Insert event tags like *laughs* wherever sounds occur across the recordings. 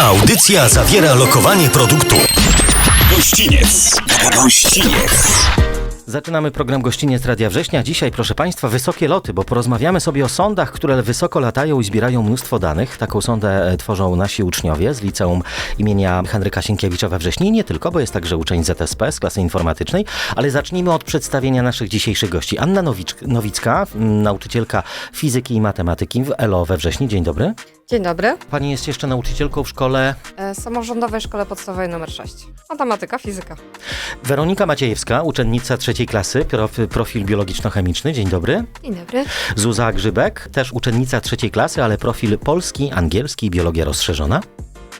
Audycja zawiera lokowanie produktu. Gościniec. Gościniec. Zaczynamy program Gościniec Radia Września. Dzisiaj, proszę Państwa, wysokie loty, bo porozmawiamy sobie o sondach, które wysoko latają i zbierają mnóstwo danych. Taką sondę e, tworzą nasi uczniowie z liceum imienia Henryka Sienkiewicza we Wrześni. Nie tylko, bo jest także uczeń ZSP z klasy informatycznej, ale zacznijmy od przedstawienia naszych dzisiejszych gości. Anna Nowicka, nauczycielka fizyki i matematyki w ELO we Wrześni. Dzień dobry. Dzień dobry. Pani jest jeszcze nauczycielką w szkole E, Samorządowej Szkole Podstawowej nr 6. Matematyka, fizyka. Weronika Maciejewska, uczennica trzeciej klasy, prof- profil biologiczno-chemiczny. Dzień dobry. Dzień dobry. Zuza Grzybek, też uczennica trzeciej klasy, ale profil polski, angielski i biologia rozszerzona.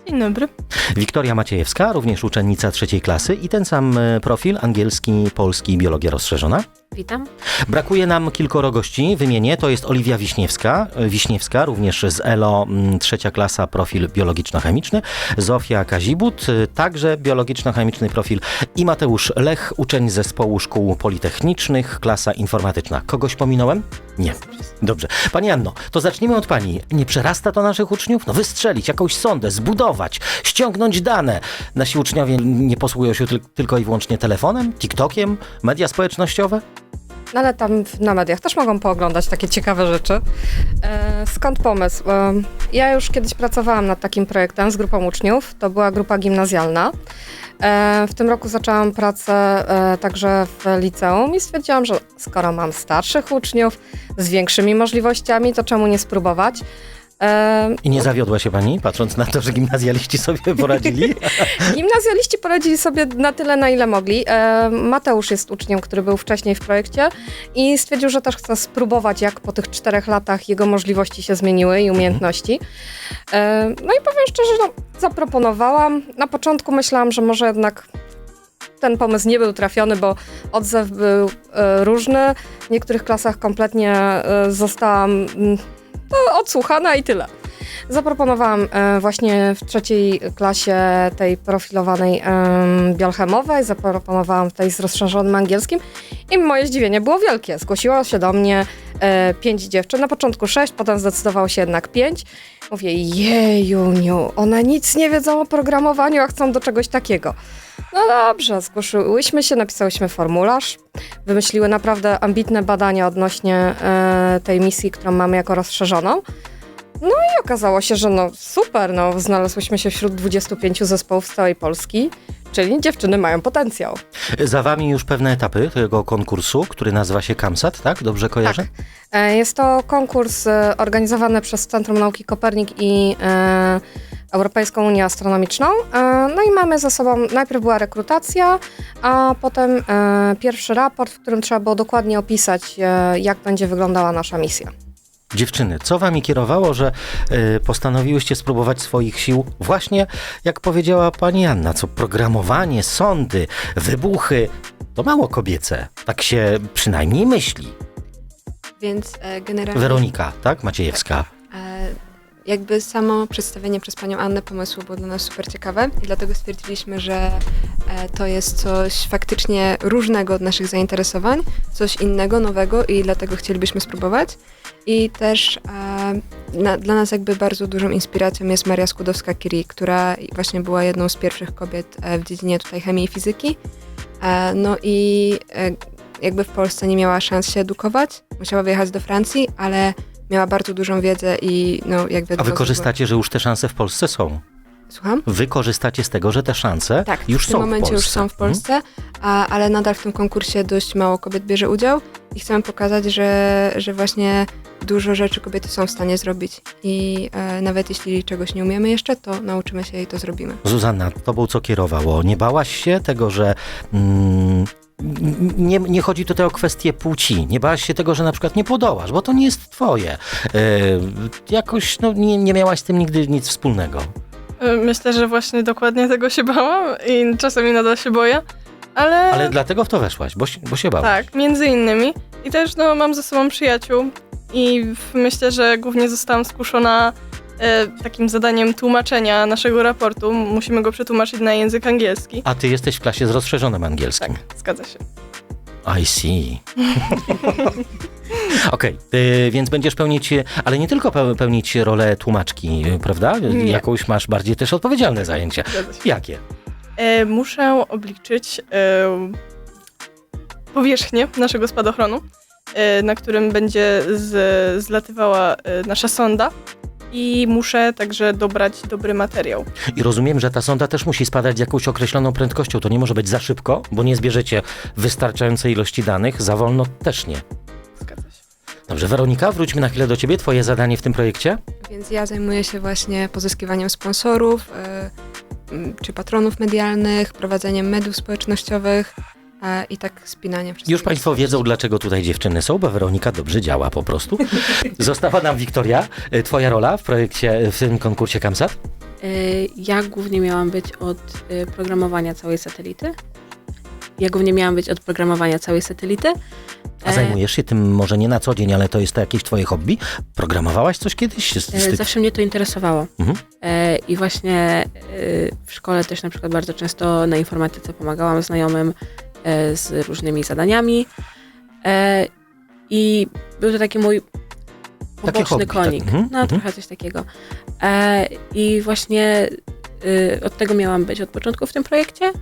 Dzień dobry. Wiktoria Maciejewska, również uczennica trzeciej klasy i ten sam e, profil, angielski, polski i biologia rozszerzona. Witam. Brakuje nam kilkoro gości, wymienię, to jest Oliwia Wiśniewska, e, Wiśniewska, również z ELO, trzecia klasa, profil biologiczno-chemiczny, Zofia Kazibut, e, także biologiczno-chemiczny profil i Mateusz Lech, uczeń zespołu szkół politechnicznych, klasa informatyczna. Kogoś pominąłem? Nie. Dobrze. Pani Anno, to zacznijmy od Pani. Nie przerasta to naszych uczniów? No wystrzelić jakąś sondę, zbudować, ściągnąć dane. Nasi uczniowie nie posługują się tyl- tylko i wyłącznie telefonem, TikTokiem, media społecznościowe? No ale tam na mediach też mogą pooglądać takie ciekawe rzeczy. E, skąd pomysł? E, ja już kiedyś pracowałam nad takim projektem z grupą uczniów. To była grupa gimnazjalna. E, w tym roku zaczęłam pracę e, także w liceum i stwierdziłam, że skoro mam starszych uczniów z większymi możliwościami, to czemu nie spróbować? I nie zawiodła się Pani, patrząc na to, że gimnazjaliści sobie *laughs* poradzili? Gimnazjaliści poradzili sobie na tyle, na ile mogli. Mateusz jest uczniem, który był wcześniej w projekcie i stwierdził, że też chce spróbować, jak po tych czterech latach jego możliwości się zmieniły i umiejętności. E, No i powiem szczerze, no, zaproponowałam. Na początku myślałam, że może jednak ten pomysł nie był trafiony, bo odzew był e, różny. W niektórych klasach kompletnie e, zostałam mm, no, odsłuchana i tyle. Zaproponowałam e, właśnie w trzeciej klasie tej profilowanej biolchemowej, zaproponowałam tej z rozszerzonym angielskim i moje zdziwienie było wielkie. Zgłosiło się do mnie e, pięć dziewczyn, na początku sześć, potem zdecydowało się jednak pięć. Mówię, jejuniu, one nic nie wiedzą o programowaniu, a chcą do czegoś takiego. No dobrze, zgłosiłyśmy się, napisałyśmy formularz, wymyśliły naprawdę ambitne badania odnośnie e, tej misji, którą mamy jako rozszerzoną. No i okazało się, że no super, no znalazłyśmy się wśród 25 zespołów z całej Polski, czyli dziewczyny mają potencjał. Za Wami już pewne etapy tego konkursu, który nazywa się KAMSAT, tak? Dobrze kojarzę? E, Jest to konkurs e, organizowany przez Centrum Nauki Kopernik i e, Europejską Unię Astronomiczną. E, no i mamy za sobą, najpierw była rekrutacja, a potem e, pierwszy raport, w którym trzeba było dokładnie opisać, e, jak będzie wyglądała nasza misja. Dziewczyny, co Wami kierowało, że postanowiłyście spróbować swoich sił właśnie, jak powiedziała Pani Anna, co programowanie, sądy, wybuchy, to mało kobiece. Tak się przynajmniej myśli. Więc e, generalnie Weronika, tak? Maciejewska. e, jakby samo przedstawienie przez panią Annę pomysłu było dla nas super ciekawe i dlatego stwierdziliśmy, że e, to jest coś faktycznie różnego od naszych zainteresowań, coś innego, nowego i dlatego chcielibyśmy spróbować. I też e, na, dla nas jakby bardzo dużą inspiracją jest Maria Skłodowska-Curie, która właśnie była jedną z pierwszych kobiet e, w dziedzinie tutaj chemii i fizyki. E, no i e, jakby w Polsce nie miała szans się edukować, musiała wyjechać do Francji, ale miała bardzo dużą wiedzę i no jak A wiadomo... wy korzystacie, że już te szanse w Polsce są. Słucham? Wy korzystacie z tego, że te szanse Tak, już w tym są momencie w Polsce. już są w. Polsce, a, ale nadal w tym konkursie dość mało kobiet bierze udział i chcemy pokazać, że, że właśnie dużo rzeczy kobiety są w stanie zrobić i e, nawet jeśli czegoś nie umiemy jeszcze, to nauczymy się i to zrobimy. Zuzanna, tobą co kierowało? Nie bałaś się tego, że mm, nie, nie chodzi tutaj o kwestię płci. Nie bałaś się tego, że na przykład nie podołasz, bo to nie jest twoje. E, jakoś no, nie, nie miałaś z tym nigdy nic wspólnego. Y, Myślę, że właśnie dokładnie tego się bałam i czasami nadal się boję, ale, Ale dlatego w to weszłaś, bo, się- bo się bałaś. tak, między innymi. I też no, mam ze sobą przyjaciół i myślę, że głównie zostałam skuszona e, takim zadaniem tłumaczenia naszego raportu. Musimy go przetłumaczyć na język angielski. A ty jesteś w klasie z rozszerzonym angielskim. Tak, zgadza się. I see. *laughs* Okej, y, więc będziesz pełnić, ale nie tylko peł- pełnić rolę tłumaczki, prawda? Nie. Jakąś masz bardziej też odpowiedzialne zajęcia. Jakie? E, muszę obliczyć e, powierzchnię naszego spadochronu, e, na którym będzie z, zlatywała e, nasza sonda. I muszę także dobrać dobry materiał. I rozumiem, że ta sonda też musi spadać z jakąś określoną prędkością. To nie może być za szybko, bo nie zbierzecie wystarczającej ilości danych. Za wolno też nie. Zgadza się. Dobrze, Weronika, wróćmy na chwilę do ciebie. Twoje zadanie w tym projekcie? Więc ja zajmuję się właśnie pozyskiwaniem sponsorów, m, czy patronów medialnych, prowadzeniem mediów społecznościowych e, i tak wszystkich. Już Państwo wiedzą, dlaczego tutaj dziewczyny są, bo Weronika dobrze działa po prostu. *laughs* Została nam Wiktoria. Y, Twoja rola w projekcie, w tym konkursie KAMSAT? Y, Ja głównie miałam być od y, programowania całej satelity. Ja głównie miałam być od programowania całej satelity. A E, zajmujesz się tym może nie na co dzień, ale to jest to jakieś twoje hobby? Programowałaś coś kiedyś? Z, z e, ty- Zawsze mnie to interesowało. Mhm. E, I właśnie e, w szkole też na przykład bardzo często na informatyce pomagałam znajomym e, z różnymi zadaniami. E, I był to taki mój poboczny hobby, tak. konik. Mhm, No, mhm. trochę coś takiego. E, I właśnie y, od tego miałam być od początku w tym projekcie.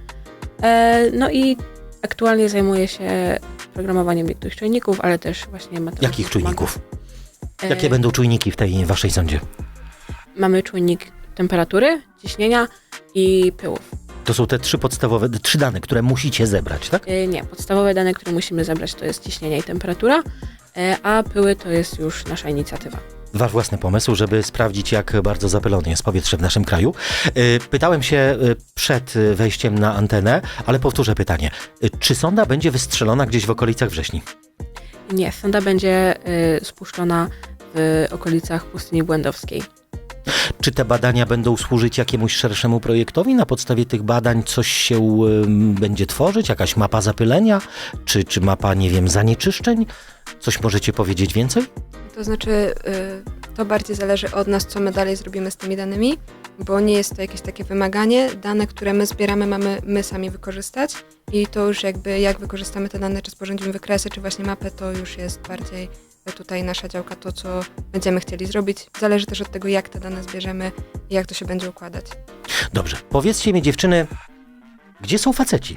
E, no i aktualnie zajmuję się programowaniem niektórych czujników, ale też właśnie matematyką. Jakich czujników? E, Jakie będą czujniki w tej waszej sądzie? Mamy czujnik temperatury, ciśnienia i pyłów. To są te trzy podstawowe, trzy dane, które musicie zebrać, tak? E, nie, podstawowe dane, które musimy zebrać to jest ciśnienie i temperatura, e, a pyły to jest już nasza inicjatywa. Wasz własny pomysł, żeby sprawdzić, jak bardzo zapylone jest powietrze w naszym kraju. Y, Pytałem się y, przed y, wejściem na antenę, ale powtórzę pytanie. Y, Czy sonda będzie wystrzelona gdzieś w okolicach wrześni? Nie, sonda będzie y, spuszczona w okolicach pustyni błędowskiej. Czy te badania będą służyć jakiemuś szerszemu projektowi? Na podstawie tych badań coś się będzie tworzyć? Jakaś mapa zapylenia? Czy, czy mapa, nie wiem, zanieczyszczeń? Coś możecie powiedzieć więcej? To znaczy, y, to bardziej zależy od nas, co my dalej zrobimy z tymi danymi, bo nie jest to jakieś takie wymaganie. Dane, które my zbieramy, mamy my sami wykorzystać i to już jakby jak wykorzystamy te dane, czy sporządzimy wykresy, czy właśnie mapę, to już jest bardziej tutaj nasza działka, to co będziemy chcieli zrobić. Zależy też od tego, jak te dane zbierzemy i jak to się będzie układać. Dobrze, powiedzcie mi dziewczyny, gdzie są faceci?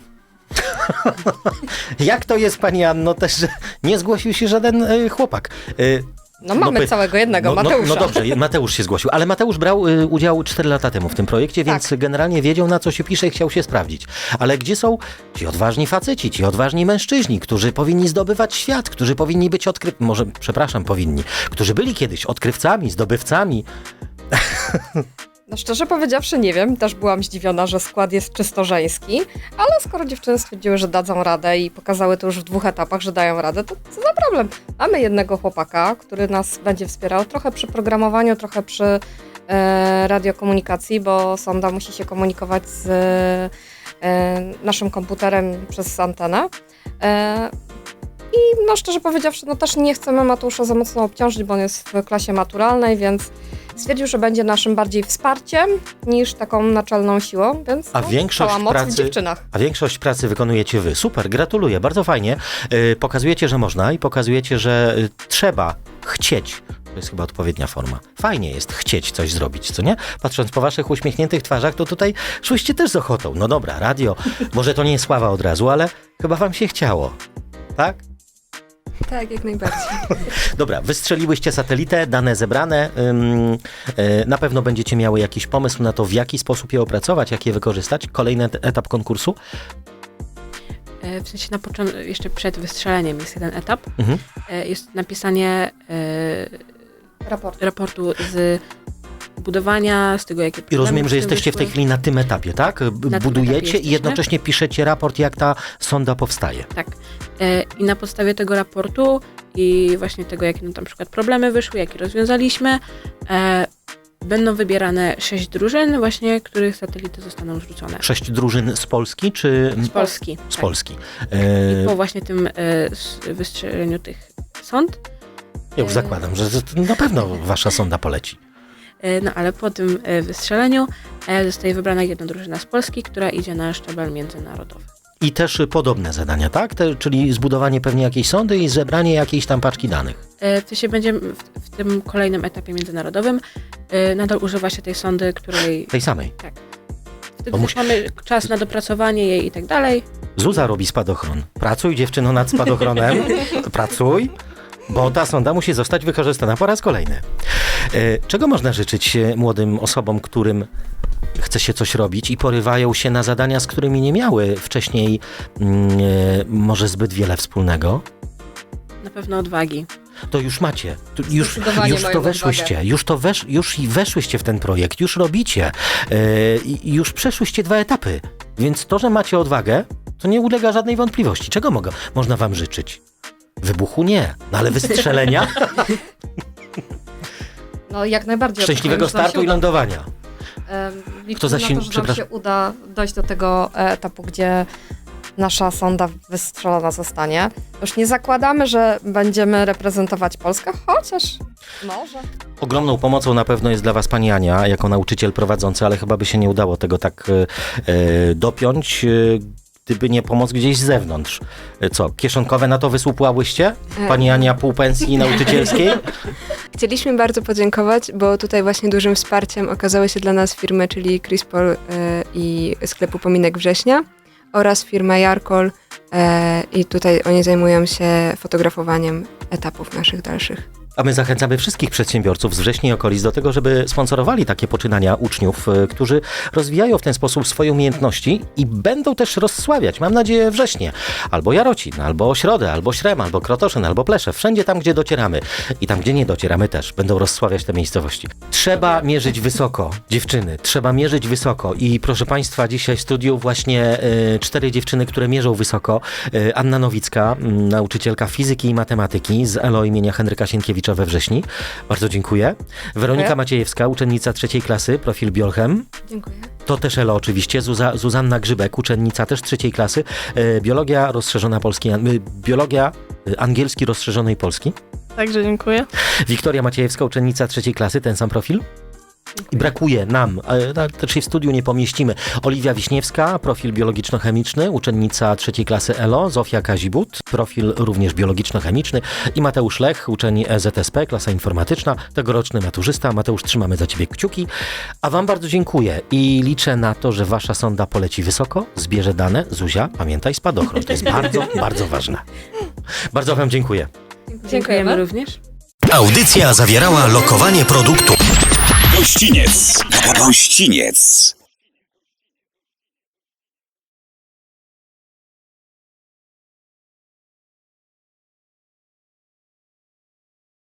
*laughs* Jak to jest, pani Anno, też, że nie zgłosił się żaden y, chłopak? Y, No mamy py- całego jednego, no, no, Mateusza. no dobrze, Mateusz się zgłosił, ale Mateusz brał y, udział 4 lata temu w tym projekcie, Tak. więc generalnie wiedział, na co się pisze i chciał się sprawdzić. Ale gdzie są ci odważni faceci, ci odważni mężczyźni, którzy powinni zdobywać świat, którzy powinni być odkry... może, przepraszam, powinni, którzy byli kiedyś odkrywcami, zdobywcami, *laughs* No szczerze powiedziawszy nie wiem, też byłam zdziwiona, że skład jest czysto żeński, ale skoro dziewczyny stwierdziły, że dadzą radę i pokazały to już w dwóch etapach, że dają radę, to co za problem. Mamy jednego chłopaka, który nas będzie wspierał trochę przy programowaniu, trochę przy e, radiokomunikacji, bo sonda musi się komunikować z e, naszym komputerem przez antenę. E, i no szczerze powiedziawszy, no też nie chcemy Mateusza za mocno obciążyć, bo on jest w klasie maturalnej, więc stwierdził, że będzie naszym bardziej wsparciem niż taką naczelną siłą, więc A no, większość cała moc pracy- w dziewczynach. A większość pracy wykonujecie wy. Super, gratuluję, bardzo fajnie. Yy, pokazujecie, że można i pokazujecie, że y, trzeba chcieć. To jest chyba odpowiednia forma. Fajnie jest chcieć coś zrobić, co nie? Patrząc po waszych uśmiechniętych twarzach, to tutaj szłyście też z ochotą. No dobra, radio, może to nie jest sława od razu, ale chyba wam się chciało. Tak? Tak, jak najbardziej. *laughs* Dobra, wystrzeliłyście satelitę, dane zebrane. Ym, y, na pewno będziecie miały jakiś pomysł na to, w jaki sposób je opracować, jak je wykorzystać. Kolejny et- etap konkursu. E, W sensie na początku, jeszcze przed wystrzeleniem jest jeden etap. Mhm. E, Jest napisanie e, Raport. raportu z budowania, z tego jakie I rozumiem, że jesteście w tej chwili na tym etapie, tak? B- tym etapie Budujecie i jednocześnie piszecie raport, jak ta sonda powstaje. Tak. E, I na podstawie tego raportu i właśnie tego, jakie nam tam przykład problemy wyszły, jakie rozwiązaliśmy, e, będą wybierane sześć drużyn, właśnie których satelity zostaną rzucone. Sześć drużyn z Polski, czy Z Polski. z tak. Polski? I E, po właśnie tym e, wystrzeleniu tych sąd, ja już zakładam, że na pewno wasza sonda poleci. E, no ale po tym e, wystrzeleniu e, zostaje wybrana jedna drużyna z Polski, która idzie na szczebel międzynarodowy. I też podobne zadania, tak? Te, czyli zbudowanie pewnie jakiejś sondy i zebranie jakiejś tam paczki danych. To się będzie w, w tym kolejnym etapie międzynarodowym nadal używa się tej sondy, której Tej samej. wtedy Bo też musi- mamy czas na dopracowanie jej i tak dalej. Zuza robi spadochron. Pracuj dziewczyno nad spadochronem. *laughs* Pracuj, bo ta sonda musi zostać wykorzystana po raz kolejny. E, Czego można życzyć e, młodym osobom, którym chce się coś robić i porywają się na zadania, z którymi nie miały wcześniej mm, e, może zbyt wiele wspólnego? Na pewno odwagi. To już macie. Tu już, już to weszłyście. odwagę. Już to wesz, już weszłyście w ten projekt. Już robicie. I już przeszłyście dwa etapy. Więc to, że macie odwagę, to nie ulega żadnej wątpliwości. Czego mogę, można wam życzyć? Wybuchu nie, no ale wystrzelenia, *laughs* No jak najbardziej. szczęśliwego startu i lądowania. Liczymy Kto zasil- na to, że nam się uda dojść do tego etapu, gdzie nasza sonda wystrzelona zostanie. Już nie zakładamy, że będziemy reprezentować Polskę, chociaż może. Ogromną pomocą na pewno jest dla Was pani Ania, jako nauczyciel prowadzący, ale chyba by się nie udało tego tak e, e, dopiąć, e, gdyby nie pomoc gdzieś z zewnątrz. E, co, kieszonkowe na to wysłupłałyście? Pani Ania pół pensji nauczycielskiej? *laughs* Chcieliśmy bardzo podziękować, bo tutaj właśnie dużym wsparciem okazały się dla nas firmy, czyli Crispol e, i sklepu Pominek Września oraz firma Jarkol e, i tutaj oni zajmują się fotografowaniem etapów naszych dalszych. A my zachęcamy wszystkich przedsiębiorców z wrześni okolic do tego, żeby sponsorowali takie poczynania uczniów, e, którzy rozwijają w ten sposób swoje umiejętności i będą też rozsławiać, mam nadzieję, wrześnie. Albo Jarocin, albo Środę, albo Śrem, albo Krotoszyn, albo Plesze. Wszędzie tam, gdzie docieramy. I tam, gdzie nie docieramy też, będą rozsławiać te miejscowości. Trzeba mierzyć wysoko, dziewczyny. Trzeba mierzyć wysoko. I proszę Państwa, dzisiaj w studiu właśnie e, cztery dziewczyny, które mierzą wysoko. E, Anna Nowicka, m, nauczycielka fizyki i matematyki z ELO imienia Henryka Sienkiewicza we Wrześni. Bardzo dziękuję. Weronika Dziękuję. Maciejewska, uczennica trzeciej klasy, profil Biolchem. Dziękuję. To też ELO oczywiście. Zuza, Zuzanna Grzybek, uczennica też trzeciej klasy. E, biologia rozszerzona polski, an- y, biologia y, angielski rozszerzonej Polski. Także dziękuję. Wiktoria Maciejewska, uczennica trzeciej klasy, ten sam profil. I brakuje nam, na- to czyli w studiu nie pomieścimy. Oliwia Wiśniewska, profil biologiczno-chemiczny, uczennica trzeciej klasy ELO, Zofia Kazibut, profil również biologiczno-chemiczny i Mateusz Lech, uczeń E ZSP, klasa informatyczna, tegoroczny maturzysta. Mateusz, trzymamy za Ciebie kciuki. A Wam bardzo dziękuję i liczę na to, że Wasza sonda poleci wysoko, zbierze dane. Zuzia, pamiętaj spadochron, to jest bardzo, *laughs* bardzo ważne. Bardzo Wam dziękuję. Dziękujemy również. Audycja zawierała lokowanie produktu. Gościniec. Gościniec.